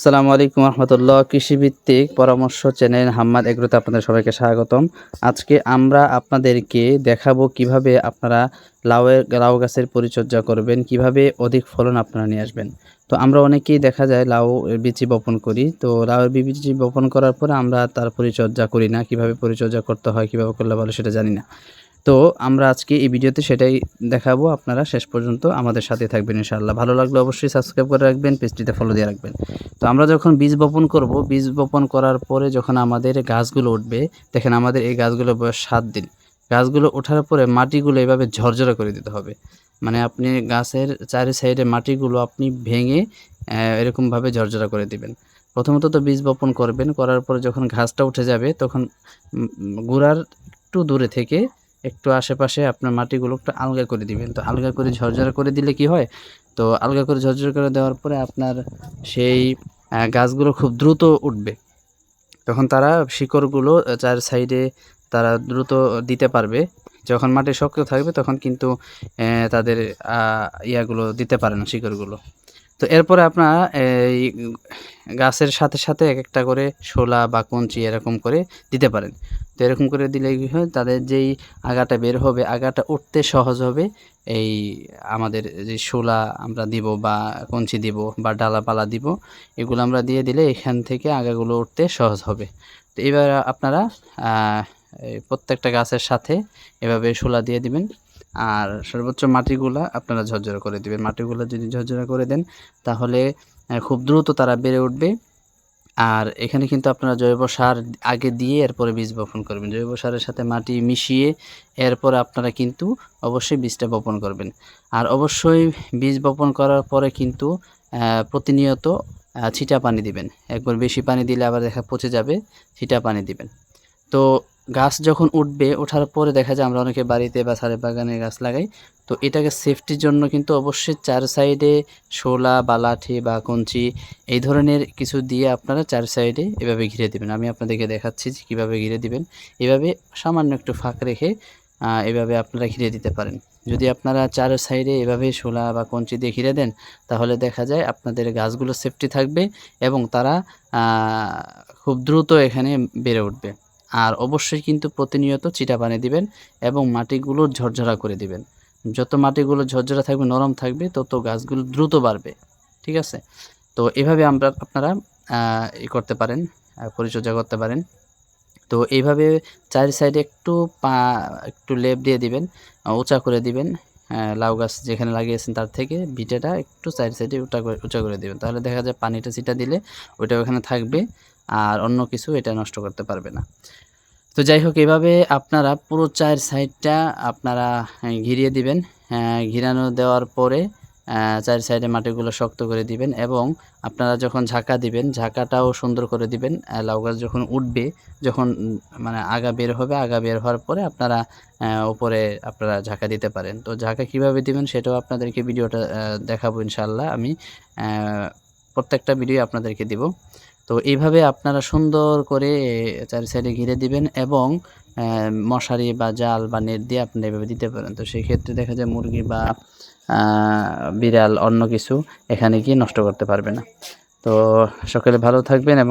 আসসালামু আলাইকুম রহমতুল্লাহ, কৃষিভিত্তিক পরামর্শ চ্যানেল হাম্মাদ এগ্রোতে আপনাদের সবাইকে স্বাগতম। আজকে আমরা আপনাদেরকে দেখাবো কীভাবে আপনারা লাউয়ের লাউ গাছের পরিচর্যা করবেন, কীভাবে অধিক ফলন আপনারা নিয়ে আসবেন। তো আমরা অনেকেই দেখা যায় লাউ বীজ বপন করি। তো লাউয়ের বীজ বপন করার পরে আমরা তার পরিচর্যা করি না, কীভাবে পরিচর্যা করতে হয়, কীভাবে করলে ভালো সেটা জানি না। তো আমরা আজকে এই ভিডিওতে সেটাই দেখাবো। আপনারা শেষ পর্যন্ত আমাদের সাথে থাকবেন ইনশাআল্লাহ। ভালো লাগলে অবশ্যই সাবস্ক্রাইব করে রাখবেন পেজটিতে ফলো দিয়ে রাখবেন। তো আমরা যখন বীজ বপন করব বীজ বপন করার পরে যখন আমাদের গাছগুলো উঠবে দেখেন আমাদের এই গাছগুলো বয়স সাত দিন। গাছগুলো ওঠার পরে মাটিগুলো এভাবে ঝরঝরা করে দিতে হবে। মানে আপনি গাছের চারি সাইডে মাটিগুলো আপনি ভেঙে এরকমভাবে ঝরঝরা করে দিবেন। প্রথমত তো বীজ বপন করবেন করার পরে যখন ঘাসটা উঠে যাবে তখন উম, একটু দূরে থেকে একটু আশেপাশে আপনার মাটিগুলো একটু আলগা করে দিবেন। তো আলগা করে ঝরঝরা করে দিলে কি হয়? তো আলগা করে ঝরঝরা করে দেওয়ার পরে আপনার সেই গাছগুলো খুব দ্রুত উঠবে। তখন তারা শিকড়গুলো চার সাইডে তারা দ্রুত দিতে পারবে। যখন মাটি শক্ত থাকবে তখন কিন্তু তাদের ইয়াগুলো দিতে পারে না শিকড়গুলো। তো এরপরে আপনারা এই গাছের সাথে সাথে এক একটা করে শোলা বা কঞ্চি এরকম করে দিতে পারেন। তো এরকম করে দিলে কি হয়, তাদের যেই আগাটা বের হবে, আগাটা উঠতে সহজ হবে। এই আমাদের যে শোলা আমরা দিব বা কঞ্চি দিব বা ডালাপালা দিব, এগুলো আমরা দিয়ে দিলে এখান থেকে আগাগুলো উঠতে সহজ হবে। তো এবার আপনারা প্রত্যেকটা গাছের সাথে এভাবে শোলা দিয়ে দিবেন। আর সর্বোচ্চ মাটিগুলা আপনারা ঝরঝরা করে দিবেন। মাটিগুলো যদি ঝরঝরা করে দেন, তাহলে খুব দ্রুত তারা বেড়ে উঠবে। আর এখানে কিন্তু আপনারা জৈব সার আগে দিয়ে এরপরে বীজ বপন করবেন। জৈব সারের সাথে মাটি মিশিয়ে এরপরে আপনারা কিন্তু অবশ্যই বীজটা বপন করবেন। আর অবশ্যই বীজ বপন করার পরে কিন্তু প্রতিনিয়ত ছিটা পানি দিবেন। একবার বেশি পানি দিলে আবার দেখা পচে যাবে, ছিটা পানি দিবেন। তো গাছ যখন উঠবে, ওঠার পরে দেখা যায় আমরা অনেকে বাড়িতে বা ছাদের বাগানে গাছ লাগাই। তো এটাকে সেফটির জন্য কিন্তু অবশ্যই চার সাইডে শোলা বা লাঠি বা কঞ্চি এই ধরনের কিছু দিয়ে আপনারা চার সাইডে এভাবে ঘিরে দেবেন। আমি আপনাদেরকে দেখাচ্ছি যে কীভাবে ঘিরে দিবেন। এভাবে সামান্য একটু ফাঁক রেখে এভাবে আপনারা ঘিরে দিতে পারেন। যদি আপনারা চার সাইডে এভাবে শোলা বা কঞ্চি দিয়ে ঘিরে দেন, তাহলে দেখা যায় আপনাদের গাছগুলো সেফটি থাকবে এবং তারা খুব দ্রুত এখানে বেড়ে উঠবে। আর অবশ্যই কিন্তু প্রতিনিয়ত চিটা পানি দিবেন এবং মাটিগুলো ঝরঝরা করে দিবেন। যত মাটিগুলো ঝরঝরা থাকবে, নরম থাকবে, তত গাছগুলো দ্রুত বাড়বে। ঠিক আছে? তো এভাবে আমরা, আপনারা ই করতে পারেন পরিচর্যা করতে পারেন। তো এইভাবে চারি সাইডে একটু পা, একটু লেপ দিয়ে দিবেন উঁচা করে দিবেন লাউ গাছ যেখানে লাগিয়েছেন তার থেকে ভিটেটা একটু চারি সাইডে উঁচা করে উঁচা করে দিবেন। তাহলে দেখা যায় পানিটা ছিটা দিলে ওইটা ওখানে থাকবে। আর অন্য কিছু এটা নষ্ট করতে পারবে না। তো যাই হোক, এভাবে আপনারা পুরো চায়ের সাইডটা আপনারা ঘিরিয়ে দিবেন। ঘিরানো দেওয়ার পরে চার সাইডে মাটিগুলো শক্ত করে দিবেন এবং আপনারা যখন ঝাঁকা দিবেন, ঝাঁকাটাও সুন্দর করে দিবেন। লাউ গাছ যখন উঠবে, যখন মানে আগা বের হবে, আগা বের হওয়ার পরে আপনারা উপরে আপনারা ঝাঁকা দিতে পারেন। তো ঝাঁকা কীভাবে দিবেন সেটাও আপনাদেরকে ভিডিওটা দেখাবো ইনশাল্লাহ আমি প্রত্যেকটা ভিডিও আপনাদেরকে দিব। তো এইভাবে আপনারা সুন্দর করে চারি সাইডে ঘিরে দিবেন এবং মশারি বা জাল বা নেট দিয়ে আপনি এভাবে দিতে পারেন। তো সেই ক্ষেত্রে দেখা যায় মুরগি বা বিড়াল অন্য কিছু এখানে গিয়ে নষ্ট করতে পারবে না। তো সকলে ভালো থাকবেন এবং